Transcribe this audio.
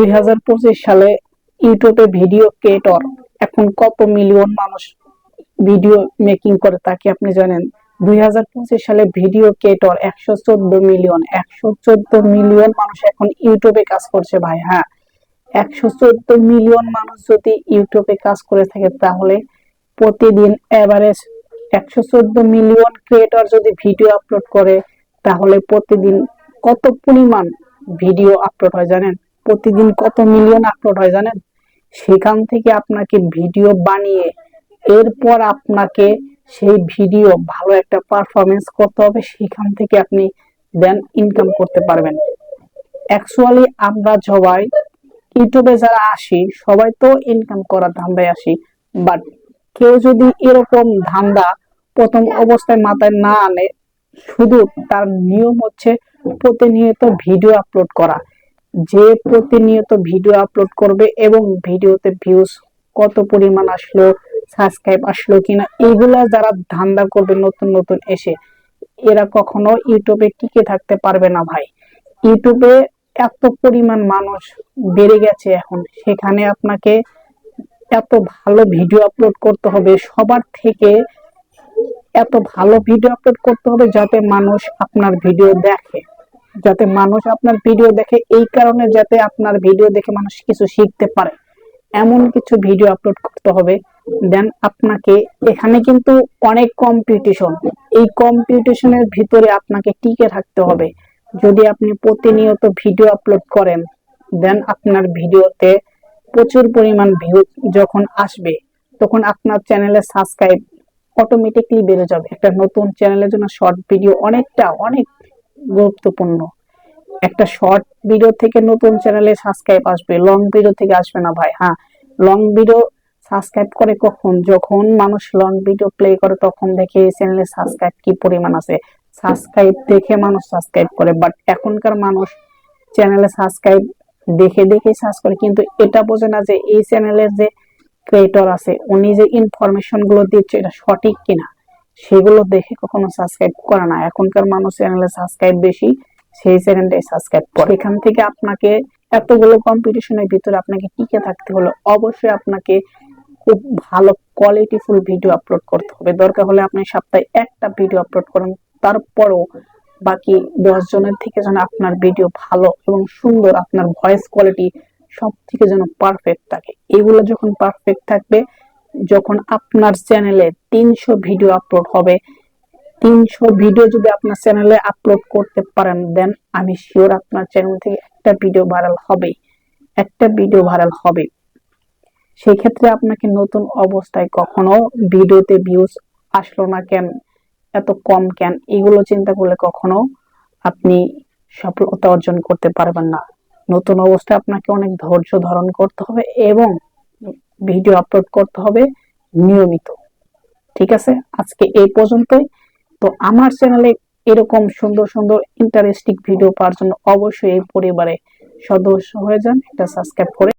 দুই হাজার পঁচিশ সালে ইউটিউবে ভিডিও ক্রিয়েটর, এখন কত মিলিয়ন মানুষ ভিডিও মেকিং করে তাকে আপনি জানেন? দুই হাজার পঁচিশ সালে ভিডিও ক্রিয়েটর একশো চোদ্দ মিলিয়ন, একশো চোদ্দ মিলিয়ন মানুষ এখন ইউটিউবে কাজ করছে ভাই হ্যাঁ। একশো চোদ্দ মিলিয়ন মানুষ যদি ইউটিউবে কাজ করে থাকে তাহলে প্রতিদিন এভারেজ একশো চোদ্দ মিলিয়ন ক্রিয়েটর যদি ভিডিও আপলোড করে তাহলে প্রতিদিন কত পরিমাণ ভিডিও আপলোড হয় জানেন? প্রতিদিন কত মিলিয়ন আপলোড হয় জানেন? সেখান থেকে আপনাকে ভিডিও বানিয়ে, এরপর আপনাকে সেই ভিডিও ভালো একটা পারফরমেন্স করতে হবে, সেখান থেকে আপনি দেন ইনকাম করতে পারবেন। অ্যাকচুয়ালি আমরা সবাই, ইউটিউবে যারা আসি, সবাই তো ইনকাম করার ধান্দায় আসি বাট কেউ যদি এরকম ধান্দা প্রথম অবস্থায় মাথায় না আনে, শুধু তার নিয়ম হচ্ছে প্রতিনিয়ত ভিডিও আপলোড করা। যে প্রতিনিয়ত ভিডিও আপলোড করবে এবং ভিডিওতে ভিউজ কত পরিমাণ আসলো সাবস্ক্রাইব আসলো কিনা, এগুলা যারা ধান্দা করবে নতুন নতুন এসে, এরা কখনো ইউটিউবে টিকে থাকতে পারবে না ভাই। ইউটিউবে এত পরিমাণ মানুষ বেড়ে গেছে এখন, সেখানে আপনাকে এত ভালো ভিডিও আপলোড করতে হবে, সবার থেকে এত ভালো ভিডিও আপলোড করতে হবে যাতে মানুষ আপনার ভিডিও দেখে। যাতে মানুষ আপনার ভিডিও দেখে, এই কারণে যাতে আপনার ভিডিও দেখে মানুষ কিছু শিখতে পারে। এমন কিছু ভিডিও আপলোড করতে হবে। দেন আপনাকে এখানে কিন্তু অনেক কম্পিটিশন এই কম্পিটিশনের ভিতরে আপনাকে টিকে থাকতে হবে। যদি আপনি প্রতিনিয়ত ভিডিও আপলোড করেন দেন আপনার ভিডিওতে প্রচুর পরিমাণ ভিউ যখন আসবে, তখন আপনার চ্যানেলে সাবস্ক্রাইব অটোমেটিকলি বেড়ে যাবে। একটা নতুন চ্যানেলের জন্য শর্ট ভিডিও অনেকটা, অনেক গুরুত্বপূর্ণ। একটা শর্ট ভিডিও থেকে নতুন চ্যানেলে সাবস্ক্রাইব আসবে লং ভিডিও থেকে আসবে না ভাই হ্যাঁ। লং ভিডিও সাবস্ক্রাইব করে কখন? যখন মানুষ লং ভিডিও প্লে করে, তখন দেখে এই চ্যানেলে সাবস্ক্রাইব কি পরিমাণ আছে। সাবস্ক্রাইব দেখে মানুষ সাবস্ক্রাইব করে বাট এখনকার মানুষ চ্যানেলে সাবস্ক্রাইব দেখে দেখে সার্চ করে, কিন্তু এটা বোঝে না যে এই চ্যানেলের যে ক্রিয়েটর আছে, উনি যে ইনফরমেশনগুলো দিচ্ছে, এটা সঠিক কিনা। সেগুলো দেখে কখনো সাবস্ক্রাইব করে না। এখনকার মানুষ চ্যানেলে সাবস্ক্রাইব বেশি, সেই চ্যানেলটাই সাবস্ক্রাইব করে। এখান থেকে আপনাকে এতগুলো কম্পিটিশনের ভিতরে আপনাকে টিকে থাকতে হলে অবশ্যই আপনাকে খুব ভালো কোয়ালিটিফুল ভিডিও আপলোড করতে হবে। দরকার হলে আপনি সপ্তাহে একটা ভিডিও আপলোড করুন, তারপরও বাকি দশ জনের থেকে যেন আপনার ভিডিও ভালো এবং সুন্দর, আপনার ভয়েস কোয়ালিটি সব থেকে যেন পারফেক্ট থাকে। এগুলো যখন পারফেক্ট থাকবে যখন আপনার চ্যানেলে তিনশো ভিডিও আপলোড হবে, তিনশো ভিডিও যদি আপনার চ্যানেলে আপলোড করতে পারেন দেন আমি শিওর আপনার চ্যানেল থেকে একটা ভিডিও ভাইরাল হবে একটা ভিডিও ভাইরাল হবে সেই ক্ষেত্রে আপনাকে নতুন অবস্থায় কখনো ভিডিওতে ভিউজ আসলো না কেন, এত কম কেন, এগুলো চিন্তা করলে কখনো আপনি সফলতা অর্জন করতে পারবেন না। নতুন অবস্থায় আপনাকে অনেক ধৈর্য ধারণ করতে হবে এবং ভিডিও আপলোড করতে হবে নিয়মিত। ঠিক আছে? আজকে এই পর্যন্তই। তো আমার চ্যানেলে এরকম সুন্দর সুন্দর ইন্টারেস্টিং ভিডিও পাওয়ার জন্য অবশ্যই এই পরিবারে সদস্য হয়ে যান, এটা সাবস্ক্রাইব করে